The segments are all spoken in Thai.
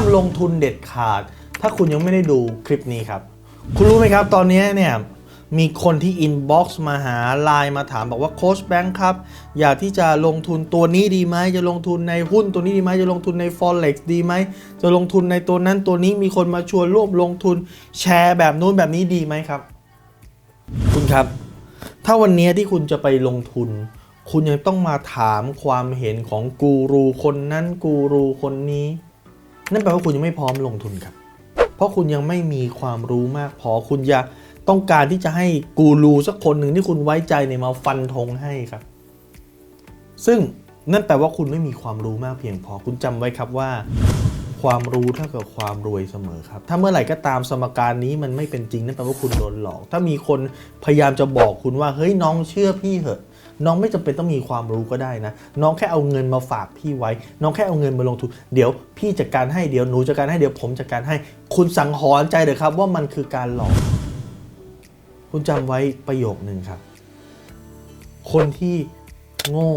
ามลงทุนเด็ดขาด ถ้าคุณยังไม่ได้ดูคลิปนี้ครับ คุณรู้ไหมครับ ตอนนี้เนี่ยมีคนที่อินบ็อกซ์มาหาไลน์มาถามบอกว่าโค้ชแบงค์ครับ อยากที่จะลงทุนตัวนี้ดีไหมจะลงทุนในหุ้นตัวนี้ดีไหมจะลงทุนใน Forex ดีไหมจะลงทุนในตัวนั้นตัวนี้มีคนมาชวนร่วมลงทุนแชร์แบบนู้นแบบนี้ดีไหมครับ คุณครับ ถ้าวันนี้ที่คุณจะไปลงทุน คุณยังต้องมาถามความเห็นของกูรูคนนั้นกูรูคนนี้ นั่นแปลว่าคุณยังไม่พร้อมลงทุนครับ เพราะคุณยังไม่มีความรู้มากพอคุณจะต้องการที่จะให้กูรูสักคนหนึ่งที่คุณไว้ใจเนี่ยมาฟันธงให้ครับ ซึ่งนั่นแปลว่าคุณไม่มีความรู้มากเพียงพอคุณจำไว้ครับว่า ความรู้เท่ากับความรวยเสมอครับ ถ้าเมื่อไหร่ก็ตามสมการนี้มันไม่เป็นจริงนั่นแปลว่าคุณโดนหลอก ถ้ามีคนพยายามจะบอกคุณว่าเฮ้ยน้องเชื่อพี่เหอะ น้องไม่จำเป็นต้องมีความรู้ก็ได้นะ น้องแค่เอาเงินมาฝากพี่ไว้ น้องแค่เอาเงินมาลงทุน เดี๋ยวพี่จัดการให้เดี๋ยวหนูจัดการให้เดี๋ยวผมจัดการให้ คุณสังหรณ์ใจเลยครับว่ามันคือการหลอก คุณจำไว้ประโยคหนึ่งครับ คนที่โง่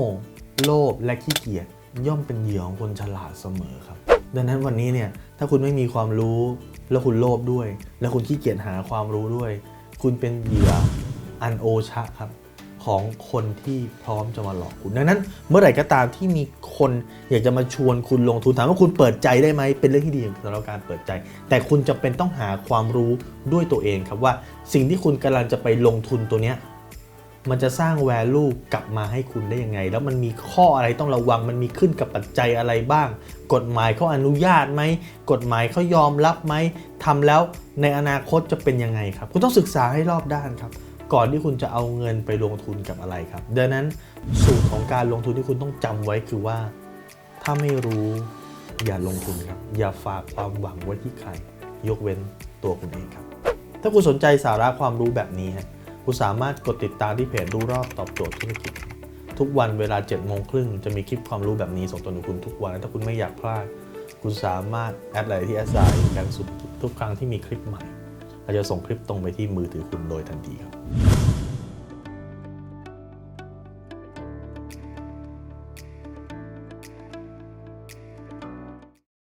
โลภและขี้เกียจย่อมเป็นเหยื่อของคนฉลาดเสมอครับ ดังนั้นวันนี้เนี่ยถ้าคุณไม่มีความรู้แล้วคุณโลภด้วย แล้วคุณขี้เกียจหาความรู้ด้วย คุณเป็นเหยื่ออันโอชะครับ ของคนที่พร้อมจะมาหลอกคุณ ดังนั้น เมื่อไหร่ก็ตามที่มีคนอยากจะมาชวนคุณลงทุนถามว่าคุณเปิดใจได้ไหมเป็นเรื่องที่ดีสำหรับการเปิดใจ แต่คุณจะเป็นต้องหาความรู้ด้วยตัวเองครับว่าสิ่งที่คุณกำลังจะไปลงทุนตัวเนี้ยมันจะสร้าง value กลับมาให้คุณได้ยังไง แล้วมันมีข้ออะไรต้องระวัง มันมีขึ้นกับปัจจัยอะไรบ้าง กฎหมายเขาอนุญาตไหม กฎหมายเขายอมรับไหมทำแล้วในอนาคตจะเป็นยังไงครับ คุณต้องศึกษาให้รอบด้านครับ ก่อนที่คุณจะเอาเงินไปลงทุนกับอะไรครับ ดังนั้นสูตรของการลงทุนที่คุณต้องจำไว้คือว่า ถ้าไม่รู้อย่าลงทุนครับ อย่าฝากความหวังไว้ที่ใคร ยกเว้นตัวคุณเองครับ ถ้าคุณสนใจสาระความรู้แบบนี้คุณสามารถกดติดตามที่เพจรู้รอบตอบโจทย์ธุรกิจ ทุกวันเวลา7โมงครึ่งจะมีคลิปความรู้แบบนี้ส่งตรงถึงคุณทุกวัน ถ้าคุณไม่อยากพลาด คุณสามารถแอดไลน์ที่แอดไซน์แบงสุดทุกครั้งที่มีคลิปใหม่ เราจะส่งคลิปตรงไปที่มือถือคุณโดยทันทีครับ